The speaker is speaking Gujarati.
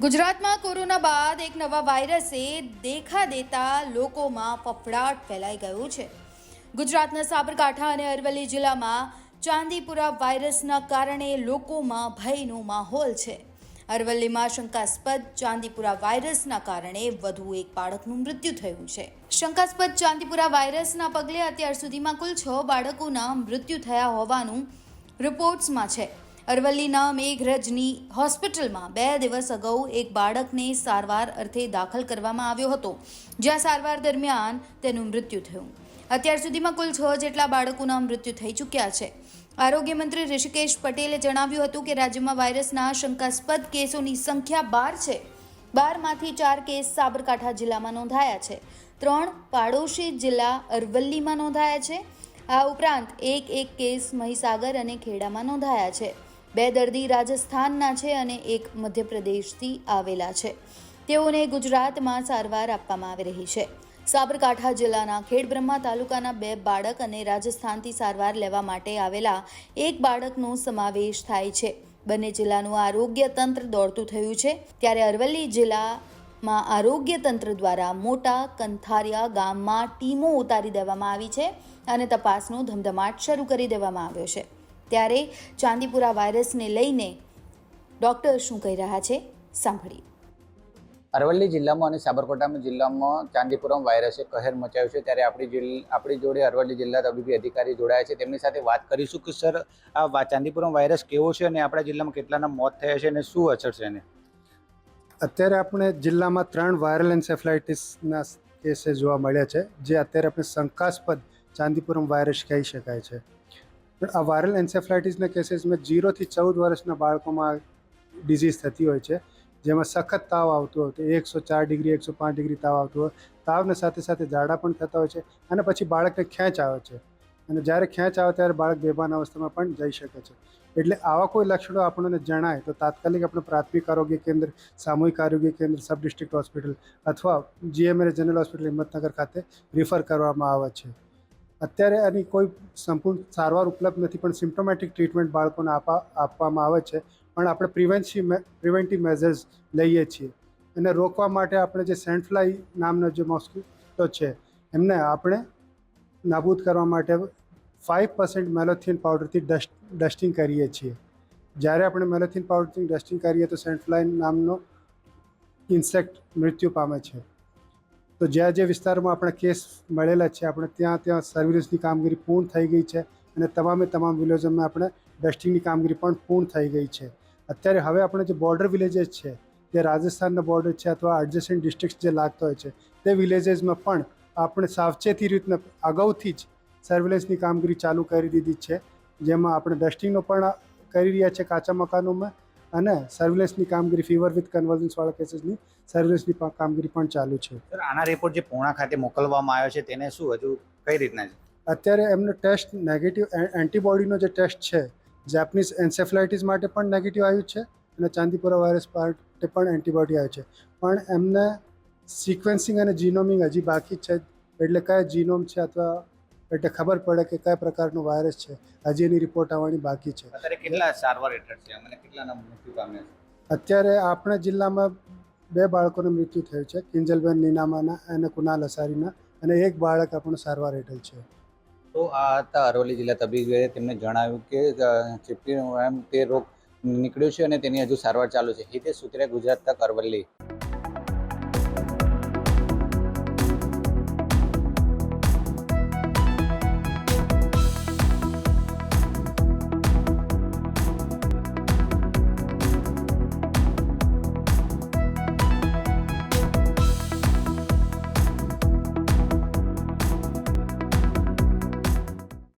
ગુજરાતમાં કોરોના બાદ એક નવા વાયરસે દેખા દેતા લોકોમાં ફફડાટ ફેલાઈ ગયો છે. ગુજરાતના સાબરકાંઠા અને અરવલ્લી જિલ્લામાં ચાંદીપુરા વાયરસના કારણે લોકોમાં ભયનો માહોલ છે. અરવલ્લીમાં શંકાસ્પદ ચાંદીપુરા વાયરસના કારણે વધુ એક બાળકનું મૃત્યુ થયું છે. શંકાસ્પદ ચાંદીપુરા વાયરસના પગલે અત્યાર સુધીમાં કુલ છ બાળકોના મૃત્યુ થયા હોવાનું રિપોર્ટ્સમાં છે. અરવલ્લીના મેઘરજની હોસ્પિટલમાં બે દિવસ અગાઉ એક બાળકને સારવાર અર્થે દાખલ કરવામાં આવ્યો હતો. જ્યાં સારવાર દરમિયાન તેનું મૃત્યુ થયું. અત્યાર સુધીમાં કુલ છ જેટલા બાળકોના મૃત્યુ થઈ ચૂક્યા છે. આરોગ્ય મંત્રી ઋષિકેશ પટેલે જણાવ્યું હતું કે રાજ્યમાં વાયરસના શંકાસ્પદ કેસોની સંખ્યા બાર છે. બારમાંથી ચાર કેસ સાબરકાંઠા જિલ્લામાં નોંધાયા છે. ત્રણ પાડોશી જિલ્લા અરવલ્લીમાં નોંધાયા છે. આ ઉપરાંત એક એક કેસ મહીસાગર અને ખેડામાં નોંધાયા છે. બે દર્દી રાજસ્થાનના છે અને એક મધ્યપ્રદેશથી આવેલા છે. તેઓને ગુજરાતમાં સારવાર આપવામાં આવી રહી છે. સાબરકાંઠા જિલ્લાના ખેડબ્રહ્મા તાલુકાના બે બાળક અને રાજસ્થાનથી સારવાર લેવા માટે આવેલા એક બાળકનો સમાવેશ થાય છે. બંને જિલ્લાનું આરોગ્ય તંત્ર દોડતું થયું છે. ત્યારે અરવલ્લી જિલ્લામાં આરોગ્ય તંત્ર દ્વારા મોટા કંથારિયા ગામમાં ટીમો ઉતારી દેવામાં આવી છે અને તપાસનો ધમધમાટ શરૂ કરી દેવામાં આવ્યો છે. ત્યારે ચાંદીપુરા વાયરસને લઈને ડૉક્ટર શું કહી રહ્યા છે? સાંભળીએ. અરવલ્લી જિલ્લામાં અને સાબરકાંઠા જિલ્લામાં ચાંદીપુરમ વાયરસે કહેર મચાવ્યું છે. ત્યારે આપણી આપણી જોડે અરવલ્લી જિલ્લા તબીબી અધિકારી જોડાયા છે. તેમની સાથે વાત કરીશું કે સર આ ચાંદીપુરમ વાયરસ કેવો છે અને આપણા જિલ્લામાં કેટલાના મોત થયા છે અને શું અસર છે એને? અત્યારે આપણે જિલ્લામાં ત્રણ વાયરલ એન્સેફ્લાઇટિસના કેસીસ જોવા મળ્યા છે જે અત્યારે આપણે શંકાસ્પદ ચાંદીપુરમ વાયરસ કહી શકાય છે. આ વાયરલ એન્સેફ્લાઇટિસના કેસીસમાં જીરોથી ચૌદ વર્ષના બાળકોમાં ડિઝીઝ થતી હોય છે. જેમાં સખત તાવ આવતો હોય તો એકસો ચાર ડિગ્રી, એકસો પાંચ ડિગ્રી તાવ આવતો હોય. તાવને સાથે સાથે ઝાડા પણ થતા હોય છે અને પછી બાળકને ખેંચ આવે છે. અને જ્યારે ખેંચ આવે ત્યારે બાળક બેભાન અવસ્થામાં પણ જઈ શકે છે. એટલે આવા કોઈ લક્ષણો આપણને જણાય તો તાત્કાલિક આપણે પ્રાથમિક આરોગ્ય કેન્દ્ર, સામૂહિક આરોગ્ય કેન્દ્ર સબ ડિસ્ટ્રિક્ટ હોસ્પિટલ અથવા જીએમએલ જનરલ હોસ્પિટલ હિંમતનગર ખાતે રિફર કરવામાં આવે છે. અત્યારે આની કોઈ સંપૂર્ણ સારવાર ઉપલબ્ધ નથી, પણ સિમ્ટોમેટિક ટ્રીટમેન્ટ બાળકોને આપવા આપવામાં આવે છે. પણ આપણે પ્રિવેન્સી પ્રિવેન્ટિવ મેઝર્સ લઈએ છીએ. એને રોકવા માટે આપણે જે સેન્ટફ્લાય નામનો જે મોસ્કિટો છે, એમને આપણે નાબૂદ કરવા માટે ફાઇવ પર્સન્ટ મેલોથિન પાવડરથી ડસ્ટ, ડસ્ટિંગ કરીએ છીએ. જ્યારે આપણે મેલોથિન પાવડરથી ડસ્ટિંગ કરીએ તો સેન્ટફ્લાય નામનો ઇન્સેક્ટ મૃત્યુ પામે છે. તો જ્યાં જે વિસ્તારમાં આપણા કેસ મળેલા છે, આપણે ત્યાં ત્યાં સર્વિલન્સની કામગીરી પૂર્ણ થઈ ગઈ છે અને તમામે તમામ વિલેજોમાં આપણે ડસ્ટિંગની કામગીરી પણ પૂર્ણ થઈ ગઈ છે. અત્યારે હવે આપણે જે બોર્ડર વિલેજીસ છે, જે રાજસ્થાનના બોર્ડર છે અથવા એડજસ્ટન્ટ ડિસ્ટ્રિક્ટ જે લાગતો હોય છે, તે વિલેજીસમાં પણ આપણે સાવચેતી રીતના અગાઉથી જ સર્વેલન્સની કામગીરી ચાલુ કરી દીધી છે. જેમાં આપણે ડસ્ટિંગનો પણ કરી રહ્યા છે કાચા મકાનોમાં. અને સર્વેલન્સની કામગીરી ફીવર વિથ કન્વર્જન્સવાળા કેસીસની સર્વેલન્સની કામગીરી પણ ચાલુ છે. સર આના રિપોર્ટ જે પૂણા ખાતે મોકલવામાં આવ્યો છે તેને શું હજુ કઈ રીતના છે? અત્યારે એમનો ટેસ્ટ નેગેટિવ એન્ટીબોડીનો જે ટેસ્ટ છે જેપનીઝ એન્સેફ્લાઇટિસ માટે પણ નેગેટિવ આવ્યું છે અને ચાંદીપુરા વાયરસ માટે પણ એન્ટીબોડી આવ્યું છે. પણ એમને સિક્વન્સિંગ અને જીનોમિંગ હજી બાકી છે એટલે કયા જીનોમ છે અથવા એટલે ખબર પડે કે કયા પ્રકારનો વાયરસ છે. હજી એની રિપોર્ટ આવવાની બાકી છે. અત્યારે કેટલા સારવાર હેઠળ છે? અને કેટલાના મૃત્યુ પામ્યા છે? અત્યારે આપણા જિલ્લામાં બે બાળકોનું મૃત્યુ થયું છે કિંજલબેન નીનામાના અને કુનાલ અસારીના અને એક બાળક આપણું સારવાર હેઠળ છે. તો આ હતા અરવલ્લી જિલ્લા તબીબે તેમને જણાવ્યું કે એમ તે રોગ નીકળ્યો છે અને તેની હજુ સારવાર ચાલુ છે. હિતેશ સૂત્રે ગુજરાત તક અરવલ્લી.